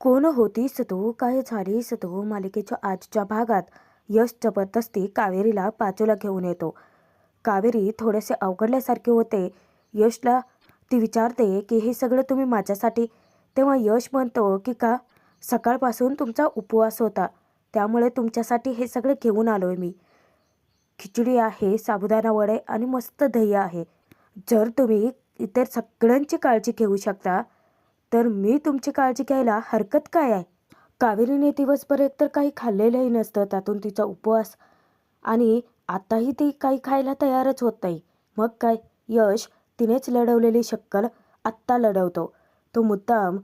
कोण होतीस तू काय झालीस तू मालिकेच्या आजच्या भागात यश जबरदस्ती कावेरीला बाजूला घेऊन येतो. कावेरी थोडेसे अवघडल्यासारखे होते. यशला ती विचारते की हे सगळं तुम्ही माझ्यासाठी तेव्हा यश म्हणतो की का? सकाळपासून तुमचा उपवास होता. त्यामुळे तुमच्यासाठी हे सगळं घेऊन आलो आहे मी. खिचडी आहे साबुदाणा वडे आणि मस्त दही आहे. जर तुम्ही इतर सगळ्यांची काळजी घेऊ शकता तर मी तुमची काळजी घ्यायला हरकत काय आहे? कावेरीने दिवसभर एकतर काही खाल्लेलंही नसतं त्यातून तिचा उपवास. आणि आताही ती काही खायला तयारच होत नाही. मग काय? यश तिनेच लढवलेली शक्कल आत्ता लढवतो. तो मुद्दाम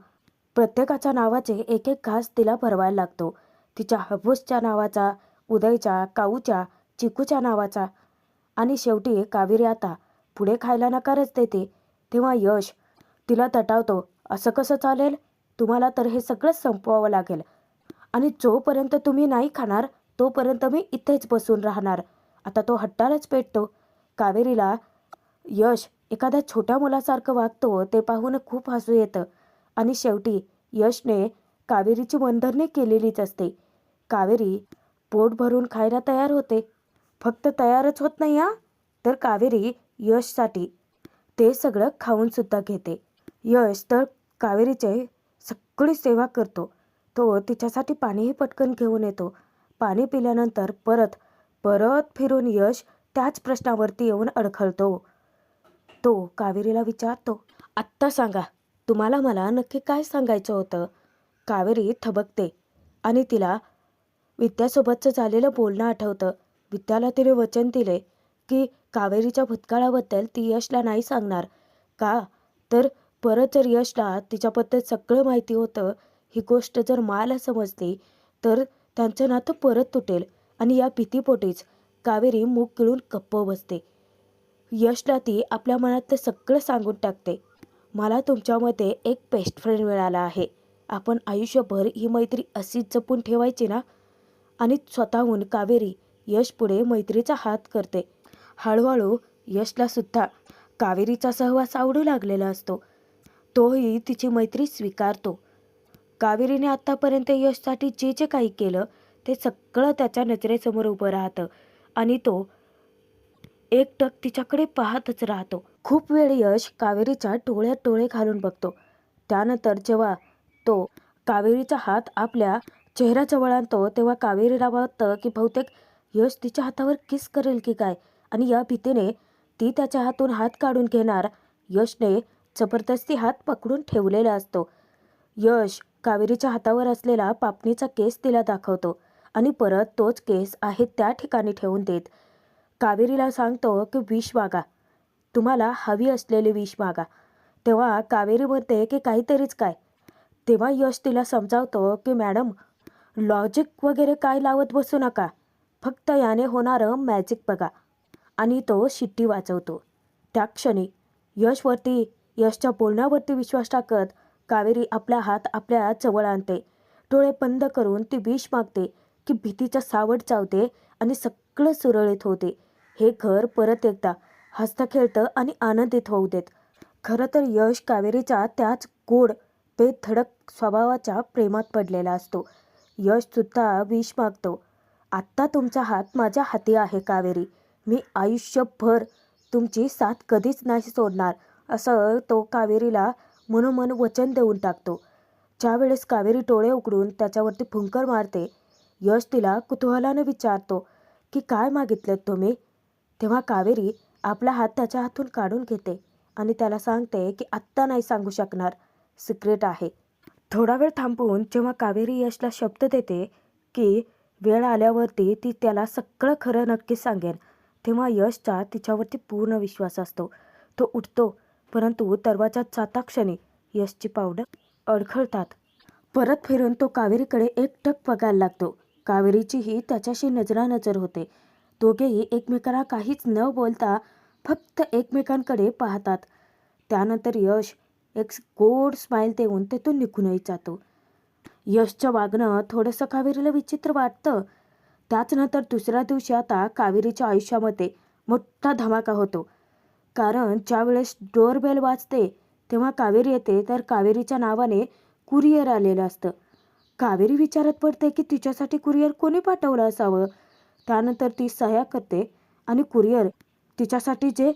प्रत्येकाच्या नावाचे एक एक घास तिला भरवायला लागतो. तिच्या हबूसच्या नावाचा उदयच्या काऊच्या चिकूच्या नावाचा. आणि शेवटी कावेरी आता पुढे खायला नकारच देते. तेव्हा यश तिला तटावतो. असं कसं चालेल? तुम्हाला तर हे सगळंच संपवावं लागेल. आणि जोपर्यंत तुम्ही नाही खाणार तोपर्यंत मी इथेच बसून राहणार. आता तो हट्टालाच पेटतो. कावेरीला यश एखाद्या छोट्या मुलासारखं वागतो ते पाहून खूप हसू येतं. आणि शेवटी यशने कावेरीची बंधने केलेलीच असते. कावेरी पोट भरून खायला तयार होते. फक्त तयारच होत नाही हा? तर कावेरी यशसाठी ते सगळं खाऊनसुद्धा घेते. यश तर कावेरीचे सगळी सेवा करतो. तो तिच्यासाठी पाणीही पटकन घेऊन येतो. पाणी पिल्यानंतर परत परत फिरून यश त्याच प्रश्नावरती येऊन अडखळतो. तो कावेरीला विचारतो आत्ता सांगा तुम्हाला मला नक्की काय सांगायचं होतं? कावेरी थबकते आणि तिला विद्यासोबतचं झालेलं बोलणं आठवतं. विद्याला तिने वचन दिले की कावेरीच्या भूतकाळाबद्दल ती यशला नाही सांगणार. का? तर परत जर यशला तिच्याबद्दल सगळं माहिती होतं ही गोष्ट जर माला समजली तर त्यांचं नातं परत तुटेल आणि या भीतीपोटीच कावेरी मूग गिळून गप्प बसते. यशला ती आपल्या मनातलं सगळं सांगून टाकते. मला तुमच्यामध्ये एक बेस्ट फ्रेंड मिळाला आहे. आपण आयुष्यभर ही मैत्री अशीच जपून ठेवायची ना? आणि स्वतःहून कावेरी यश पुढे मैत्रीचा हात करते. हळूहळू यशला सुद्धा कावेरीचा सहवास आवडू लागलेला असतो. तोही तिची मैत्री स्वीकारतो. कावेरीने आत्तापर्यंत यशसाठी जे जे काही केलं ते सगळं त्याच्या नजरेसमोर उभं राहतं आणि तो एकटक तिच्याकडे पाहतच राहतो. खूप वेळ यश कावेरीच्या डोळ्यात डोळे घालून बघतो. त्यानंतर जेव्हा तो कावेरीचा हात आपल्या चेहऱ्याजवळ आणतो तेव्हा कावेरीला वाटतं की बहुतेक यश तिच्या हातावर किस करेल की काय? आणि या भीतीने ती त्याच्या हातून हात काढून घेणार. यशने जबरदस्ती हात पकडून ठेवलेला असतो. यश कावेरीच्या हातावर असलेला पापणीचा केस तिला दाखवतो आणि परत तोच केस आहे त्या ठिकाणी ठेवून देत. कावेरीला सांगतो की विष मागा. तुम्हाला हवी असलेले विष मागा. तेव्हा कावेरी म्हणते की काहीतरीच काय? तेव्हा यश तिला समजावतो की मॅडम लॉजिक वगैरे काय लावत बसू नका. फक्त याने होणारं मॅजिक बघा. आणि तो शिट्टी वाचवतो. त्या क्षणी यशवरती यशच्या बोलण्यावरती विश्वास टाकत कावेरी आपला हात आपल्या जवळ आणते. डोळे बंद करून ती विष मागते की भीतीचा सावट चावते आणि सगळं सुरळीत होते. हे घर परत एकदा हसतं खेळतं आणि आनंदित होऊ देत. खरं तर यश कावेरीच्या त्याच गोड बेधडक स्वभावाच्या प्रेमात पडलेला असतो. यशसुद्धा विष मागतो. आत्ता तुमचा हात माझ्या हाती आहे कावेरी. मी आयुष्यभर तुमची साथ कधीच नाही सोडणार. असं तो कावेरीला मनोमन वचन देऊन टाकतो. ज्यावेळेस कावेरी टोळे उघडून त्याच्यावरती फुंकर मारते यश तिला कुतूहलानं विचारतो की काय मागितलं तुम्ही? तेव्हा कावेरी आपला हात त्याच्या हातून काढून घेते आणि त्याला सांगते की आत्ता नाही सांगू शकणार सिक्रेट आहे. थोडा वेळ थांबवून जेव्हा कावेरी यशला शब्द देते की वेळ आल्यावरती ती त्याला सगळं खरं नक्की सांगेन तेव्हा यशचा तिच्यावरती पूर्ण विश्वास असतो. तो उठतो परंतु तर्वाच्या चाताक्षणी यशची पावडं अडखळतात. परत फिरून तो कावेरीकडे एकटक बघायला लागतो. कावेरीचीही त्याच्याशी नजरानजर होते. दोघेही एकमेकांना काहीच न बोलता फक्त एकमेकांकडे पाहतात. त्यानंतर यश एक गोड स्माईल देऊन तेथून निघूनही जातो. यशचं वागणं थोडंसं कावेरीला विचित्र वाटतं. त्याच नंतर दुसऱ्या दिवशी आता कावेरीच्या आयुष्यामध्ये मोठा धमाका होतो. कारण ज्यावेळेस डोअरबेल वाजते तेव्हा कावेरी येते तर कावेरीच्या नावाने कुरिअर आलेलं असतं. कावेरी विचारात पडते की तिच्यासाठी कुरिअर कोणी पाठवलं असावं? त्यानंतर ती सह्या करते आणि कुरिअर तिच्यासाठी जे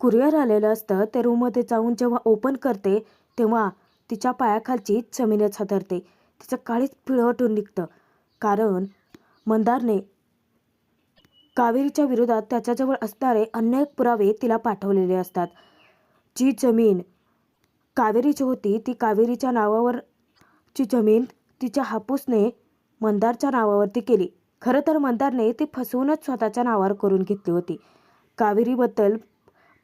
कुरिअर आलेलं असतं ते रूममध्ये जाऊन जेव्हा ओपन करते तेव्हा तिच्या पायाखालची जमीनच हादरते तिचं काळीच पिळवटून निघतं. कारण मंदारने कावेरीच्या विरोधात त्याच्याजवळ असणारे अनेक पुरावे तिला पाठवलेले असतात. जी जमीन कावेरीची होती ती कावेरीच्या नावावरची जमीन तिच्या हापूसने मंदारच्या नावावरती केली. खरं तर मंदारने ती फसवूनच स्वतःच्या नावावर करून घेतली होती. कावेरीबद्दल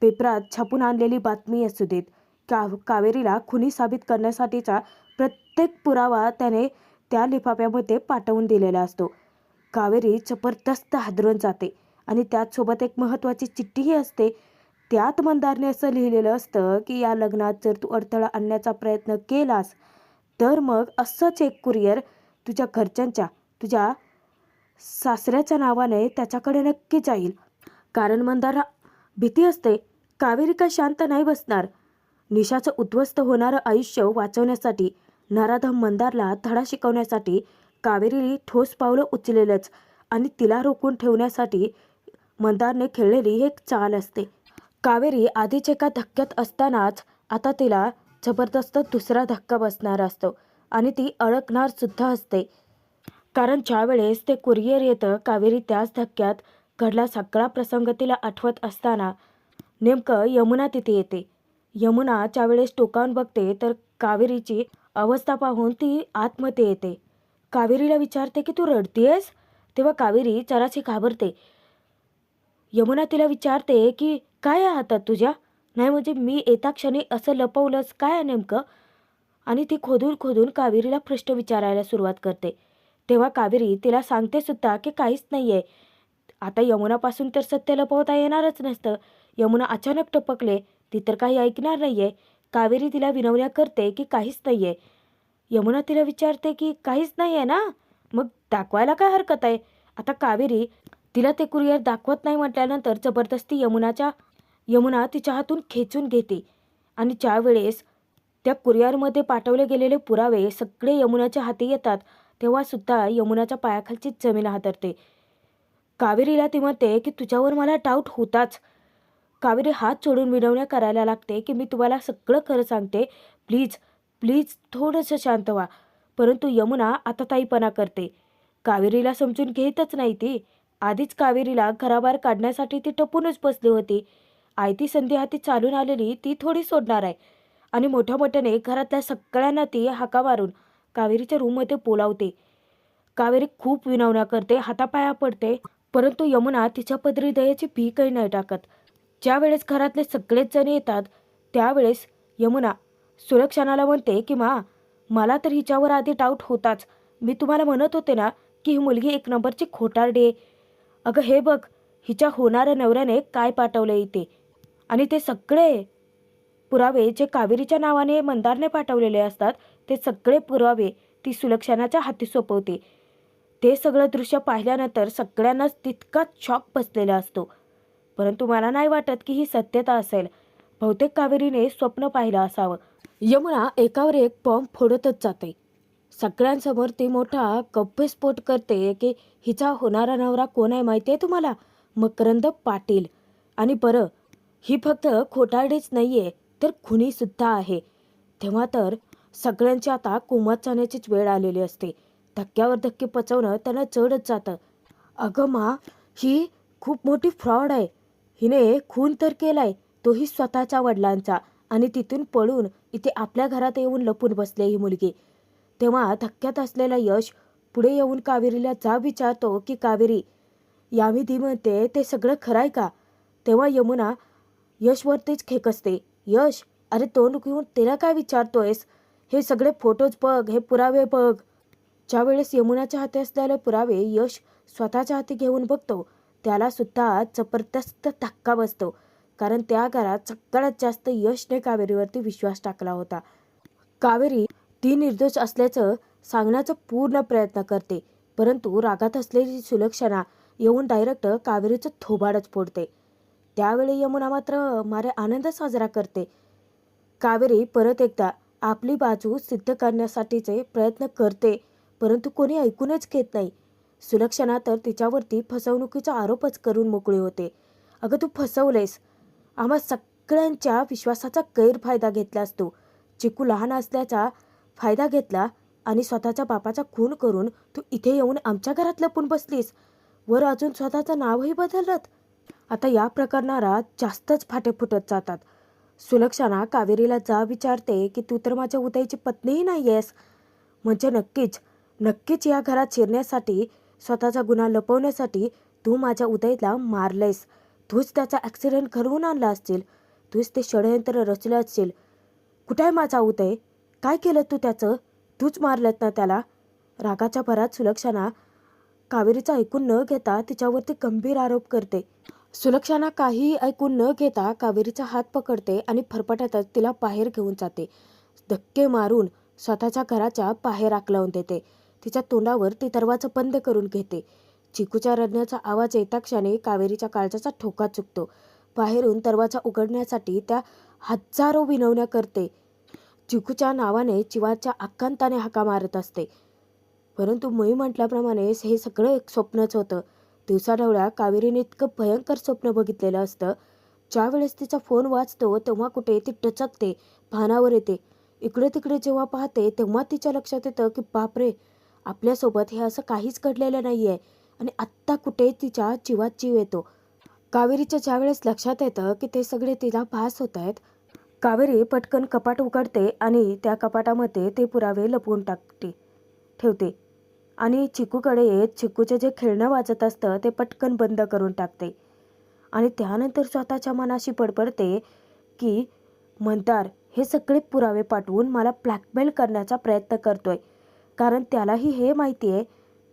पेपरात छापून आणलेली बातमी असू देत का कावेरीला खुनी साबित करण्यासाठीचा प्रत्येक पुरावा त्याने त्या लिफाफ्यामध्ये पाठवून दिलेला असतो. कावेरी जबरदस्त हादरून जाते आणि त्याचसोबत एक महत्त्वाची चिठ्ठीही असते. त्यात मंदारने असं लिहिलेलं असतं की या लग्नात जर तू अडथळा आणण्याचा प्रयत्न केलास तर मग असंच एक कुरिअर तुझ्या घरच्यांच्या तुझ्या सासऱ्याच्या नावाने त्याच्याकडे नक्की जाईल. कारण मंदारा भीती असते कावेरी काय शांत नाही बसणार. निशाचं उद्ध्वस्त होणारं आयुष्य वाचवण्यासाठी नराधम मंदारला धडा शिकवण्यासाठी कावेरीने ठोस पावलं उचलेलंच आणि तिला रोखून ठेवण्यासाठी मंदारने खेळलेली ही एक चाल असते. कावेरी आधीच एका धक्क्यात असतानाच आता तिला जबरदस्त दुसरा धक्का बसणार असतो आणि ती अडकणार सुद्धा असते. कारण ज्यावेळेस ते कुरिअर येतं कावेरी त्याच धक्क्यात घडला सगळा प्रसंग तिला आठवत असताना नेमकं यमुना तिथे येते. यमुना ज्यावेळेस टोकावून बघते तर कावेरीची अवस्था पाहून ती आतमध्ये येते. कावेरीला विचारते की तू रडतीयस? तेव्हा कावेरी जराशी घाबरते. यमुना तिला विचारते की काय आहे हातात तुझ्या? नाही म्हणजे मी येता क्षणी असं लपवलंच. काय आहे नेमकं? आणि ती खोदून खोदून कावेरीला प्रश्न विचारायला सुरुवात करते. तेव्हा कावेरी तिला सांगते सुद्धा की काहीच नाही आहे आता यमुनापासून तर सत्य लपवता येणारच नसतं. यमुना अचानक टपकले. ती तर काही ऐकणार नाही आहे कावेरी तिला विनवण्या करते की काहीच नाही आहे यमुना तिला विचारते की काहीच नाही आहे ना? मग दाखवायला काय हरकत आहे? आता कावेरी तिला ते कुरिअर दाखवत नाही म्हटल्यानंतर जबरदस्ती यमुनाच्या यमुना तिच्या हातून खेचून घेते. आणि ज्या वेळेस त्या कुरिअरमध्ये पाठवले गेलेले पुरावे सगळे यमुनाच्या हाती येतात तेव्हासुद्धा यमुनाच्या पायाखालचीच जमीन हातरते कावेरीला ती म्हणते की तुझ्यावर मला डाऊट होताच. कावेरी हात सोडून विनवण्या करायला लागते की मी तुम्हाला सगळं खरं सांगते. प्लीज प्लीज थोडंसं शांत व्हा. परंतु यमुना आता ताईपणा करते. कावेरीला समजून घेतच नाही ती. आधीच कावेरीला घराबाहेर काढण्यासाठी ती टपूनच बसली होती. आयती संधी हाती चालून आलेली ती थोडी सोडणार आहे. आणि मोठ्या मोठ्याने घरातल्या सगळ्यांना ती हाका मारून कावेरीच्या रूममध्ये बोलावते. कावेरी खूप विनवण्या करते हातापाया पडते परंतु यमुना तिच्या पदरी दयाची भीकही नाही टाकत. ज्यावेळेस घरातले सगळेच जण येतात त्यावेळेस यमुना सुरक्षणाला म्हणते की मा मला तर हिच्यावर आधी डाऊट होताच. मी तुम्हाला म्हणत होते ना की ही मुलगी एक नंबरची खोटारडी आहे. अगं हे बघ हिच्या होणाऱ्या नवऱ्याने काय पाठवलं इथे? आणि ते सगळे पुरावे जे कावेरीच्या नावाने मंदारने पाठवलेले असतात ते सगळे पुरावे ती सुलक्षणाच्या हाती सोपवते. ते सगळं दृश्य पाहिल्यानंतर सगळ्यांनाच तितकाच शॉक बसलेला असतो. परंतु मला नाही वाटत की ही सत्यता असेल. बहुतेक कावेरीने स्वप्न पाहिलं असावं. यमुना एकावर एक बॉम्ब फोडतच जाते. सगळ्यांसमोर ती मोठा कप्पेस्फोट करते की हिचा होणारा नवरा कोण आहे माहिती आहे तुम्हाला? मकरंद पाटील. आणि बरं ही फक्त खोटारडीच नाही आहे तर खुनीसुद्धा आहे. तेव्हा तर सगळ्यांची आता कुमत जाण्याचीच वेळ आलेली असते. धक्क्यावर धक्के पचवणं त्यांना चढच जातं. अगं मा ही खूप मोठी फ्रॉड आहे. हिने खून तर केलाय तोही स्वतःच्या वडिलांचा आणि तिथून पळून इथे आपल्या घरात येऊन लपून बसले ही मुलगी. तेव्हा धक्क्यात असलेला यश पुढे येऊन कावेरीला जा विचारतो की कावेरी यामिती म्हणते ते सगळं खरं आहे का? तेव्हा यमुना यशवरतीच खेकसते. यश अरे तोंड घेऊन तिला काय विचारतोयस? हे सगळे फोटोज बघ हे पुरावे बघ. ज्यावेळेस यमुनाच्या हाती असलेले पुरावे यश स्वतःच्या हाती घेऊन बघतो त्याला सुद्धा जबरदस्त धक्का बसतो. कारण त्या घरात सगळ्यात जास्त यशने कावेरीवरती विश्वास टाकला होता. कावेरी ती निर्दोष असल्याचं सांगण्याचा पूर्ण प्रयत्न करते परंतु रागात असलेली सुलक्षणा येऊन डायरेक्ट कावेरीचं थोबाडच फोडते. त्यावेळी यमुना मात्र मारे आनंद साजरा करते. कावेरी परत एकदा आपली बाजू सिद्ध करण्यासाठीचे प्रयत्न करते परंतु कोणी ऐकूनच घेत नाही. सुलक्षणा तर तिच्यावरती फसवणुकीचा आरोपच करून मोकळी होते. अगं तू फसवलेस. आम्हा सगळ्यांच्या विश्वासाचा गैरफायदा घेतला असतो. चिकू लहान असल्याचा फायदा घेतला आणि स्वतःच्या बापाचा खून करून तू इथे येऊन आमच्या घरात लपून बसलीस. वर अजून स्वतःचं नावही बदललं आता या प्रकरणाला जास्तच फाटे फुटत जातात. सुलक्षणा कावेरीला जा विचारते की तू तर माझ्या उदयची पत्नीही नाही आहेस म्हणजे नक्कीच नक्कीच या घरात शिरण्यासाठी स्वतःचा गुन्हा लपवण्यासाठी तू माझ्या उदयला मारलेस. तूच त्याचा ॲक्सिडेंट घडवून आणला असतील तूच ते षडयंत्र रचलं असशील. कुठे आहे माझा उदय? काय केलं तू त्याचं? तूच मारलत ना त्याला? रागाच्या भरात सुलक्षणा कावेरीचं ऐकून न घेता तिच्यावरती गंभीर आरोप करते. सुलक्षणा काही ऐकून न घेता कावेरीचा हात पकडते आणि फरफटातच तिला बाहेर घेऊन जाते. धक्के मारून स्वतःच्या घराच्या बाहेर आकलावून देते. तिच्या तोंडावर ती दरवाजा बंद करून घेते. चिकूच्या रडण्याचा आवाज येता क्षणी कावेरीच्या काळजाचा ठोका चुकतो. बाहेरून दरवाजा उघडण्यासाठी त्या हजारो विनवण्या करते. चिकूच्या नावाने चिवाच्या आकांताने हाका मारत असते. परंतु मी म्हटल्याप्रमाणे हे सगळं एक स्वप्नच होतं. दिवसाढवळ्या कावेरीने इतकं भयंकर स्वप्न बघितलेलं असतं. ज्यावेळेस तिचा फोन वाचतो तेव्हा कुठे ती टचकते भानावर येते. इकडे तिकडे जेव्हा पाहते तेव्हा तिच्या लक्षात येतं की बापरे आपल्यासोबत हे असं काहीच घडलेलं नाही आहे आणि आत्ता कुठे तिच्या जीवात जीव येतो. कावेरीच्या ज्यावेळेस लक्षात येतं की ते सगळे तिला भास होत आहेत कावेरी पटकन कपाट उघडते आणि त्या कपाटामध्ये ते पुरावे लपवून टाकते ठेवते. आणि चिकूकडे येत चिकूचे जे खेळणं वाजत असतं ते पटकन बंद करून टाकते. आणि त्यानंतर स्वतःच्या मनाशी पडपडते की मंदार हे सगळे पुरावे पाठवून मला ब्लॅकमेल करण्याचा प्रयत्न करतोय. कारण त्यालाही हे माहिती आहे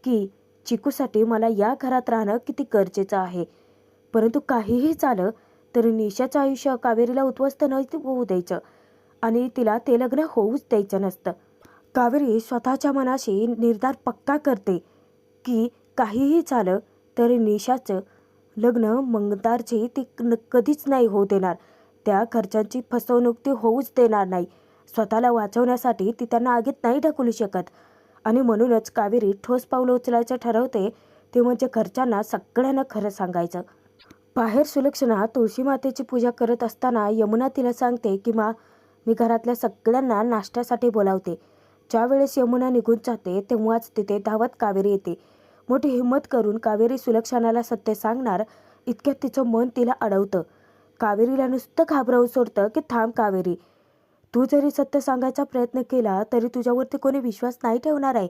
की चिकूसाठी मला या घरात राहणं किती गरजेचं आहे. परंतु काहीही झालं तरी निशाचं आयुष्य कावेरीला उद्ध्वस्त न होऊ द्यायचं आणि तिला ते लग्न होऊच द्यायचं नसतं. कावेरी स्वतःच्या मनाशी निर्धार पक्का करते की काहीही झालं तरी निशाचं लग्न मंगदारची ती न- कधीच नाही होऊ देणार. त्या खर्चांची फसवणूक ती होऊच देणार नाही. स्वतःला वाचवण्यासाठी ती त्यांना आगीत नाही ढकलू शकत. आणि म्हणूनच कावेरी ठोस पावलं उचलायचं ठरवते ते म्हणजे घरच्यांना सगळ्यांना खरं सांगायचं. बाहेर सुलक्षणा तुळशी मातेची पूजा करत असताना यमुना तिला सांगते की मा मी घरातल्या सगळ्यांना नाश्त्यासाठी बोलावते. ज्यावेळेस यमुना निघून जाते तेव्हाच तिथे धावत कावेरी येते. मोठी हिंमत करून कावेरी सुलक्षणाला सत्य सांगणार इतक्यात तिचं मन तिला अडवतं. कावेरीला नुसतं घाबरवून सोडतं की थांब कावेरी तू जरी सत्य सांगायचा प्रयत्न केला तरी तुझ्यावरती कोणी विश्वास नाही ठेवणार आहे.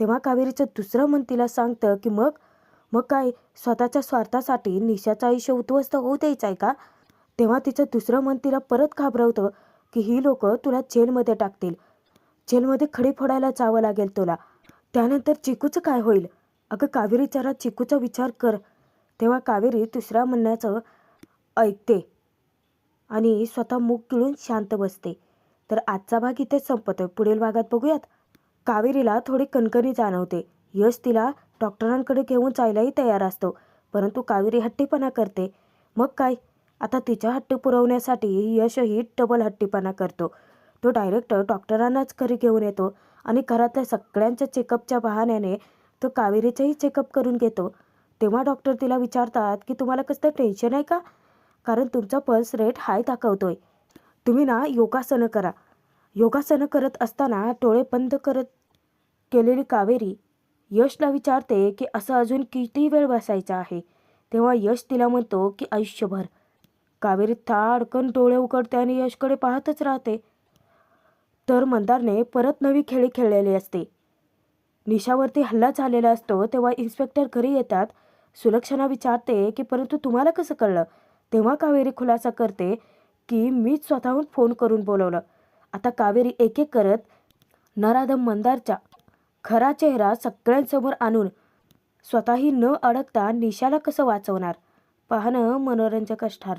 तेव्हा कावेरीचं दुसरं मन तिला सांगतं की मग? मग काय? स्वतःच्या स्वार्थासाठी निशाचं आयुष्य उद्ध्वस्त होऊ द्यायचं आहे का? तेव्हा तिचं दुसरं मन तिला परत घाबरवतं की ही लोक तुला जेलमध्ये टाकतील. जेलमध्ये खडी फोडायला जावं लागेल तुला. त्यानंतर चिकूचं काय होईल? अगं कावेरी जरा चिकूचा विचार कर. तेव्हा कावेरी दुसऱ्या म्हणण्याचं ऐकते आणि स्वतः मूग गिळून शांत बसते. तर आजचा भाग इथेच संपतोय. पुढील भागात बघूयात. कावेरीला थोडी कणकणी जाणवते. यश तिला डॉक्टरांकडे घेऊन जायलाही तयार असतो. परंतु कावेरी हट्टीपणा करते. मग काय? आता तिच्या हट्टी पुरवण्यासाठी यशही डबल हट्टीपणा करतो. तो डायरेक्ट डॉक्टरांनाच घरी घेऊन येतो आणि घरातल्या सगळ्यांच्या चेकअपच्या बहाण्याने तो कावेरीचंही चेकअप करून घेतो. तेव्हा डॉक्टर तिला विचारतात की तुम्हाला कसलं टेन्शन आहे का? कारण तुमचा पल्स रेट हाय दाखवतोय. तुम्ही ना योगासनं करा. योगासनं करत असताना डोळे बंद करत केलेली कावेरी यशला विचारते की असं अजून किती वेळ बसायचा आहे? तेव्हा यश तिला म्हणतो की आयुष्यभर. कावेरी थाडकन डोळे उघडते आणि यशकडे पाहतच राहते. तर मंदारने परत नवी खेळी खेळलेली असते. निशावरती हल्ला झालेला असतो तेव्हा इन्स्पेक्टर घरी येतात. सुलक्षणा विचारते की परंतु तुम्हाला कसं कळलं? तेव्हा कावेरी खुलासा करते की मीच स्वतःहून फोन करून बोलवलं. आता कावेरी एक एक करत नराधम मंदारच्या खरा चेहरा सगळ्यांसमोर आणून स्वतःही न अडकता निशाला कसं वाचवणार? पाहणं मनोरंजकच ठरणार.